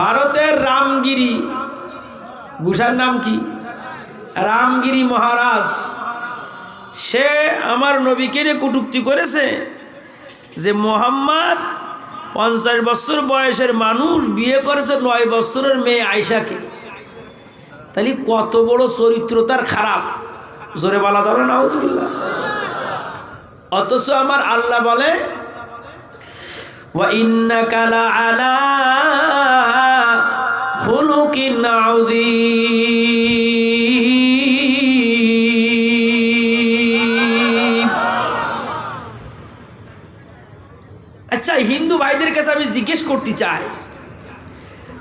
ভারতের রামগিরি গুষার নাম কি? রামগিরি মহারাজ, সে আমার নবীকে নিয়ে কটুক্তি করেছে যে মোহাম্মদ পঞ্চাশ বছর বয়সের মানুষ বিয়ে করেছে, নয় বছরের মেয়ে আয়সাকে তাহলে কত বড় চরিত্র তার খারাপ। জোরে বলা যাবে না হজবিল্লা অথচ আমার আল্লাহ বলে, ওয়া ইন্না কালা আলা خُلُقٍ عظيم আচ্ছা হিন্দু ভাইদের কাছে আমি জিজ্ঞেস করতে চাই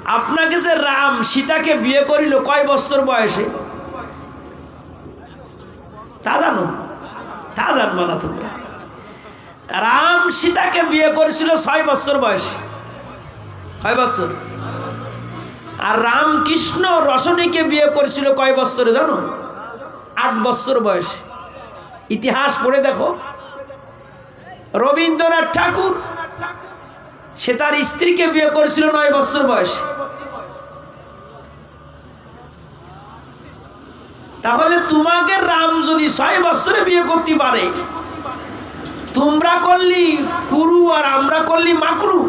আপনাকে যে রাম সীতাকে বিয়ে করিল কয় বছর বয়সে তা জানো তা জানবো না তোমরা রাম সীতাকে বিয়ে করেছিল ছয় বছর বয়সে কয় বছর আর রামকৃষ্ণ রসনীকে বিয়ে করেছিল কয় বছরে জানো? আট বছর বয়সে। ইতিহাস পড়ে দেখো। রবীন্দ্রনাথ ঠাকুর, সে তার স্ত্রীকে বিয়ে করেছিল নয় বছর বয়সে। তাহলে তোমাকে রাম যদি ছয় বছরে বিয়ে করতে পারে, তোমরা করলি কুরু আর আমরা করলি মাকরু।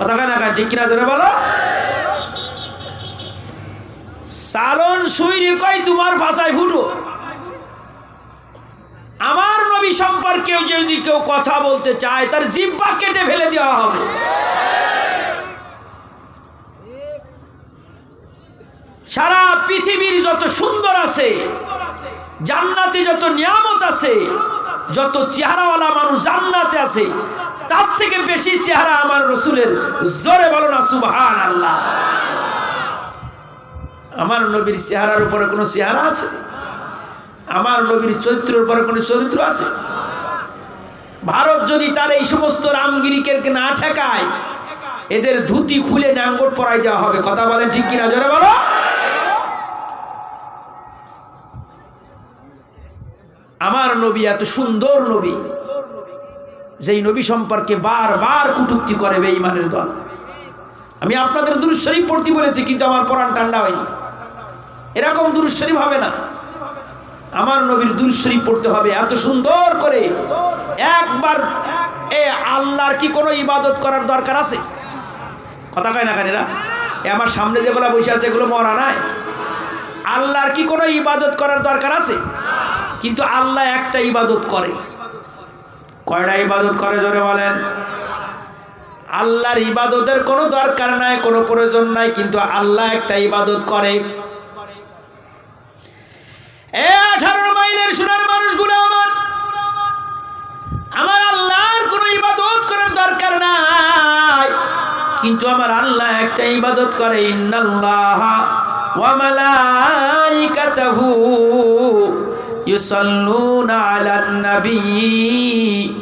কথা ঠিক কিনা ধরে বলো? সালন সুইরি কই তোমার ভাষায় ফুটো? আমার নবী সম্পর্কে যদি কেউ কথা বলতে চায়, তার জিব্বা কেটে ফেলে দেওয়া হবে। সারা পৃথিবীর যত সুন্দর আছে, জান্নাতে যত নিয়ামত আছে যত চেহারাওয়ালা মানুষ জান্নাতে আছে, তার থেকে বেশি চেহারা আমার রসুলের। জোরে বলো না সুবহান আল্লাহ আমার নবীর চেহারার উপরে কোনো চেহারা আছে? আমার নবীর চরিত্রের উপরে কোনো চরিত্র আছে? ভারত যদি তার এই সমস্ত রামগিরিকে না ঠেকায়, এদের ধুতি খুলে নাঙ্গট পরাই দেওয়া হবে। কথা বলেন ঠিক কিনা? জোরে বলো। আমার নবী এত সুন্দর নবী। যেই নবী সম্পর্কে বারবার কুটুক্তি করে বেঈমানের দল। আমি আপনাদের দুরুদ শরীফ পড়তে বলেছি, কিন্তু আমার পরাণ ঠান্ডা হয়নি। এরকম দুরুদ শরীফ হবে না। আমার নবীর দুরুদ শরীফ পড়তে হবে এত সুন্দর করে। একবার এ আল্লাহর কি কোনো ইবাদত করার দরকার আছে? কথা কয় না কানিরা? এ আমার সামনে যেগুলো বসে আছে, এগুলো মরা নাই। আল্লাহর কি কোনো ইবাদত করার দরকার আছে? কিন্তু আল্লাহ একটা ইবাদত করে। কয়টা ইবাদত করে জোরে বলেন? আল্লাহর ইবাদতের কোনো দরকার নাই, কোনো প্রয়োজন নাই, কিন্তু আল্লাহ একটা ইবাদত করে। এ আঠারো মাইলের মানুষগুলো আমার। আমার আল্লাহর কোনো ইবাদত করার দরকার নাই। কিন্তু আমার আল্লাহ একটা ইবাদত করে, ইন্নাল্লাহ يصلون على النبي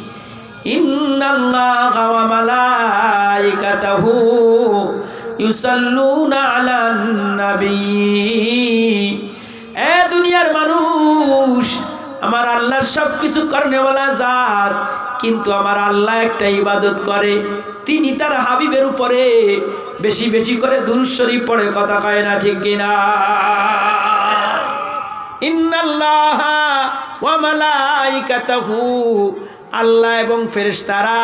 إن الله وملائكته يصلون على النبي এ দুনিয়ার মানুষ আমার আল্লাহ সব কিছু কর্নেওয়ালা জাত কিন্তু আমার আল্লাহ একটা ইবাদত করে তিনি তার হাবিবের উপরে বেশি বেশি করে দুরুশ্বরী পড়ে কথা কয় না ঠিক কিনা ইন্নাল্লাহ আল্লাহ এবং ফেরেশতারা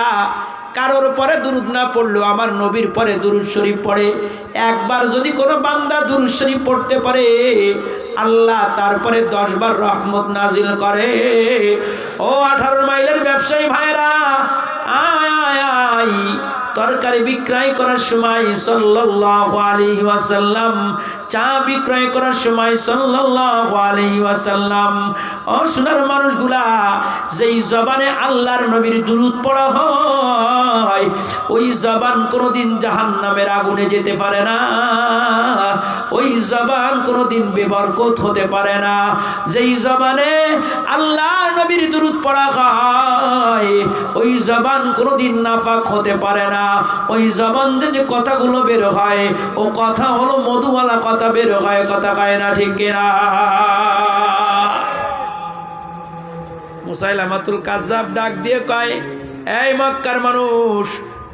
কারোর পরে দুরুদ না পড়লেও আমার নবীর পরে দুরুদ শরীফ পড়ে। একবার যদি কোনো বান্দা দুরুদ শরীফ পড়তে পারে, আল্লাহ তারপরে দশবার রহমত নাজিল করে। ও আঠারো মাইলের ব্যবসায়ী ভাইরা আয় আয় আয়। তরকারি বিক্রয় করার সময় সাল্লাল্লাহু চা বিক্রয় করার সময় সাল্লাল্লাহু ও মানুষগুলা, যেই জবানে আল্লাহর নবীর দুরূদ পড়া হয়, ওই জবান কোনোদিন জাহান্নামের আগুনে যেতে পারে না, ওই জবান কোনোদিন বেবরকত হতে পারে না। যেই জবানে আল্লাহর নবীর দুরূদ পড়া হয়, ওই জবান কোনোদিন নাফাক হতে পারে না। ওই জবান দিয়ে যে কথাগুলো বের হয়, ও কথা হলো মধুওয়ালা কথা বের হয়, কথা কয় না ঠিক কিনা? মুসাইলামাতুল কাজাব ডাক দিয়ে কয়, এই মক্কার মানুষ,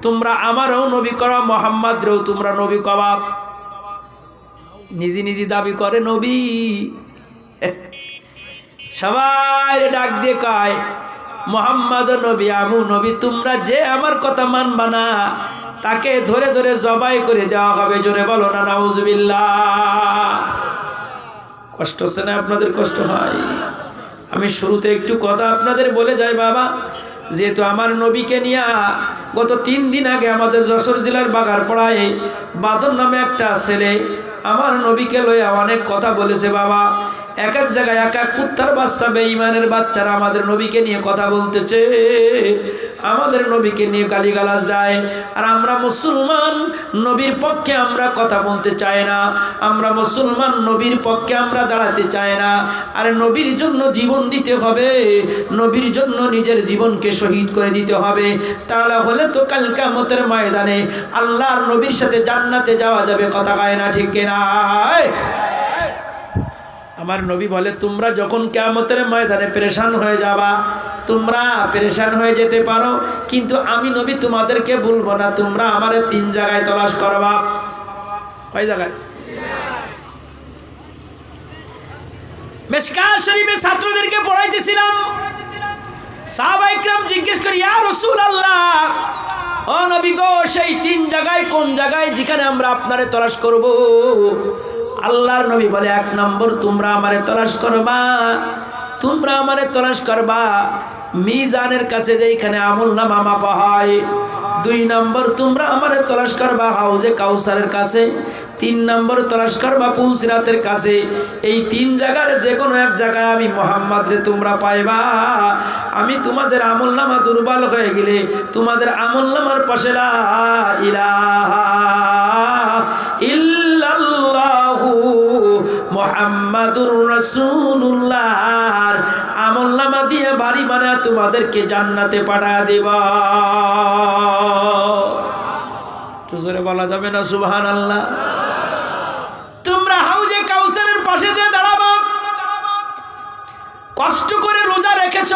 তোমরা আমারও নবী করা, মোহাম্মদরেও তোমরা নবী কবাব নিজে নিজে দাবি করে নবী। সবাই ডাক দিয়ে কয় মোহাম্মদ নবী, আমু নবী, তোমরা যে আমার কথা মানবা না, তাকে ধরে ধরে জবাই করে দেওয়া হবে। জোরে বলো না নাউজবিল্লা কষ্ট হচ্ছে না, আপনাদের কষ্ট হয়। আমি শুরুতে একটু কথা আপনাদের বলে যাই, বাবা। যেহেতু আমার নবীকে নিয়ে গত তিন দিন আগে আমাদের যশোর জেলার বাগার পড়ায় বাদর নামে একটা ছেলে আমার নবীকে লইয়া অনেক কথা বলেছে, বাবা। এক এক জায়গায় এক এক কুত্তার বাচ্চা, বেঈমানের বাচ্চারা আমাদের নবীকে নিয়ে কথা বলতেছে। আমাদের নবীকে নিয়ে গালিগালাজ দেয়। আর আমরা মুসলমান, নবীর পক্ষে আমরা কথা বলতে চাই না। আমরা মুসলমান, নবীর পক্ষে আমরা দাঁড়াতে চাই না। আর নবীর জন্য জীবন দিতে হবে। নবীর জন্য নিজের জীবনকে শহীদ করে দিতে হবে। তাহলে হলে তো কাল কামতের ময়দানে আল্লাহর নবীর সাথে জান্নাতে যাওয়া যাবে, কথা কয় না ঠিক কিনা? আমার নবী বলে, তোমরা যখন কেমতের ময়দানে পরেশান হয়ে যাবা, তোমরা পরেশান হয়ে যেতে পারো, কিন্তু আমি নবী তোমাদেরকে বলব না, তোমরা আমার তিন জায়গায় তলাশ করবা। কয় জায়গায়? ছাত্রদেরকে জিজ্ঞেস করি রসুল আল্লাহ সেই তিন জায়গায় কোন জায়গায় যেখানে আমরা আপনারে তলাশ করব? আল্লাহর নবী বলে, এক নম্বর তোমরা আমারে তলাশ করবা। তোমরা আমারে তলাশ করবা। মিজানের কাছে যেখানে আমল নামা মাপা হয়, দুই নম্বর তোমরা আমারে তলাশ করবা হাউজে কাউসারের কাছে, তিন নম্বর তলাশ করবা পুলসিরাতের কাছে। এই তিন জায়গার যে কোনো এক জায়গায় আমি মোহাম্মদ রে তোমরা পাইবা। আমি তোমাদের আমল নামা দুর্বল হয়ে গেলে তোমাদের আমল নামার পাশে লা ইলাহা ইল্লাল্লাহু মোহাম্মদুর রাসূলুল্লাহর আমল নামা দিয়ে বাড়ি বানা তোমাদেরকে জান্নাতে পাঠা দেব। জোরে বলা যাবে না সুবহান আল্লাহ তোমরা হাউজে কাউসারের পাশে যে দাঁড়াবো, কষ্ট করে রোজা রেখেছ,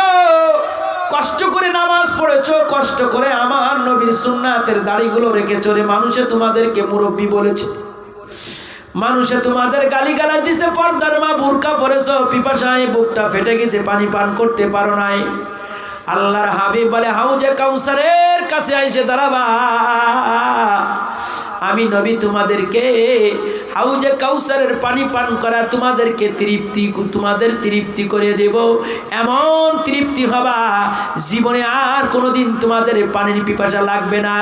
কষ্ট করে নামাজ পড়েছ, কষ্ট করে আমার নবীর সুন্নাতের দাড়িগুলো রেখেছ রে, মানুষে তোমাদেরকে মুরব্বী বলেছে। মানুষে তোমাদের গালি গালা দিছে, পর্দার মা বুরকা পরেছ, পিপাসায় বুকটা ফেটে গেছে, পানি পান করতে পারো নাই। আল্লাহর হাবিব বলে, হাউজে কাউসারের কাছে আইসে দাঁড়াবা। আমি নবী তোমাদেরকে হাউজে কাউসারের পানি পান করা তোমাদেরকে তৃপ্তি, তোমাদের তৃপ্তি করে দেব। এমন তৃপ্তি হবা, জীবনে আর কোনো দিন তোমাদের পানির পিপাসা লাগবে না।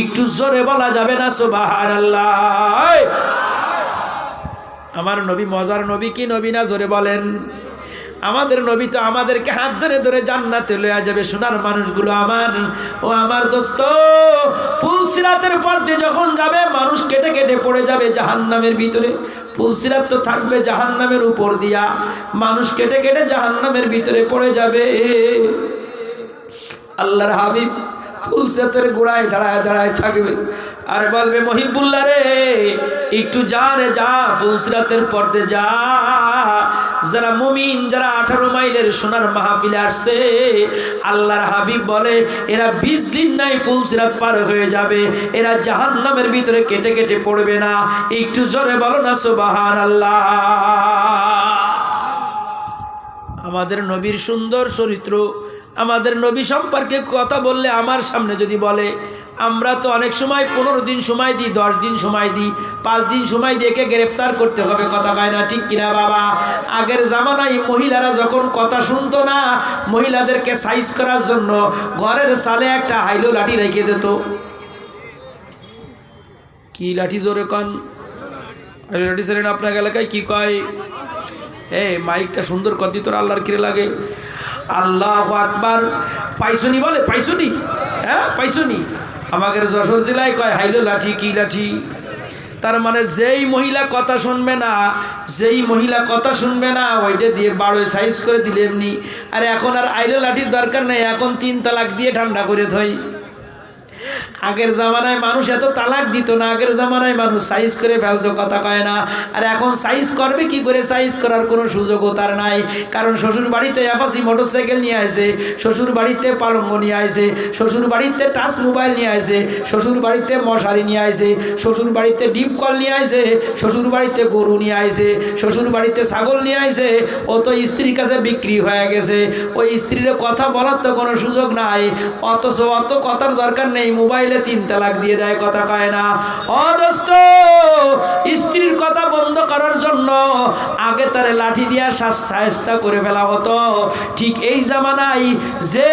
একটু জোরে বলা যাবে না সোবাহার আল্লাহ আমার নবী মজার নবী কি নবী না? জোরে বলেন। আমাদের নবী তো আমাদেরকে হাত ধরে ধরে জান্নাতে লয়া যাবে, সোনার মানুষগুলো আমার। ও আমার দোস্ত ফুলসিরাতের পর দিয়ে যখন যাবে, মানুষ কেটে কেটে পড়ে যাবে জাহান্নামের ভিতরে। ফুলসিরাত তো থাকবে জাহান্নামের উপর দিয়া। মানুষ কেটে কেটে জাহান্নামের ভিতরে পড়ে যাবে। আল্লাহর হাবিব ফুলসেতের গোড়ায় দাঁড়ায় দাঁড়ায় থাকবে। আর বলবে, মহিবুল্লাহ রে, একটু যা রে, যা ফুলসিরাতের পর্দে যা। যারা মুমিন, যারা আঠারো মাইলের সোনার মাহফিলে আসছে, আল্লাহর হাবিব বলে, এরা বিজলিন নাই ফুলসিরাত পার হয়ে যাবে। এরা জাহান নামের ভিতরে কেটে কেটে পড়বে না। একটু জোরে বলো না সুবাহান আল্লাহ আমাদের নবীর সুন্দর চরিত্র আমাদের নবী সম্পর্কে কথা বললে আমার সামনে যদি বলে, আমরা তো অনেক সময় পনেরো দিন সময় দিই, দশ দিন সময় দিই, পাঁচ দিন সময় দিয়ে একে গ্রেপ্তার করতে হবে। কথা কয় না ঠিক কিনা বাবা? আগের জামানায় মহিলারা যখন কথা শুনতো না, মহিলাদেরকে সাইজ করার জন্য ঘরের সালে একটা হাইলো লাঠি রেখে দিত। কি লাঠি জোরে কন? হাইলো লাঠি ছিলেন আপনার এলাকায় কি কয়? এ, মাইকটা সুন্দর কর দিত আল্লাহর কিরে লাগে। আল্লাহ আকবার। পাইছনি বলে? পাইছনি? হ্যাঁ পাইছনি? আমাদের যশোর জেলায় কয়, হাইলো লাঠি, কি লাঠি? তার মানে যেই মহিলা কথা শুনবে না, যেই মহিলা কথা শুনবে না, ওইটা দিয়ে বারোয় সাইজ করে দিলে এমনি। আর এখন আর আইলো লাঠির দরকার নেই, এখন তিন তালাক দিয়ে ঠান্ডা করে থই। আগের জামানায় মানুষ এত তালাক দিত না, আগের জামানায় মানুষ সাইজ করে ফেলতো, কথা কয় না। আর এখন সাইজ করবে কি করে? সাইজ করার কোনো সুযোগও তার নাই। কারণ শ্বশুর বাড়িতে অ্যাপাসি মোটরসাইকেল নিয়ে আসে শ্বশুর বাড়িতে পালঙ্গ নিয়ে আসে শ্বশুর বাড়িতে টাচ মোবাইল নিয়ে আসে শ্বশুর বাড়িতে মশারি নিয়ে আসে শ্বশুর বাড়িতে ডিপ কল নিয়ে আসে শ্বশুর বাড়িতে গরু নিয়ে আসে শ্বশুর বাড়িতে ছাগল নিয়ে আসে ও তো স্ত্রীর কাছে বিক্রি হয়ে গেছে। ওই স্ত্রীর কথা বলার তো কোনো সুযোগ নাই, অথচ অত কথার দরকার নেই মোবাইলে তিন তালাক দিয়ে দেয়, কথা কয় না। অদস্ত স্ত্রীর কথা বন্ধ করার জন্য আগে তারে লাঠি দিয়া শাস্তা করে ফেলা হতো। ঠিক এই জামানায় যে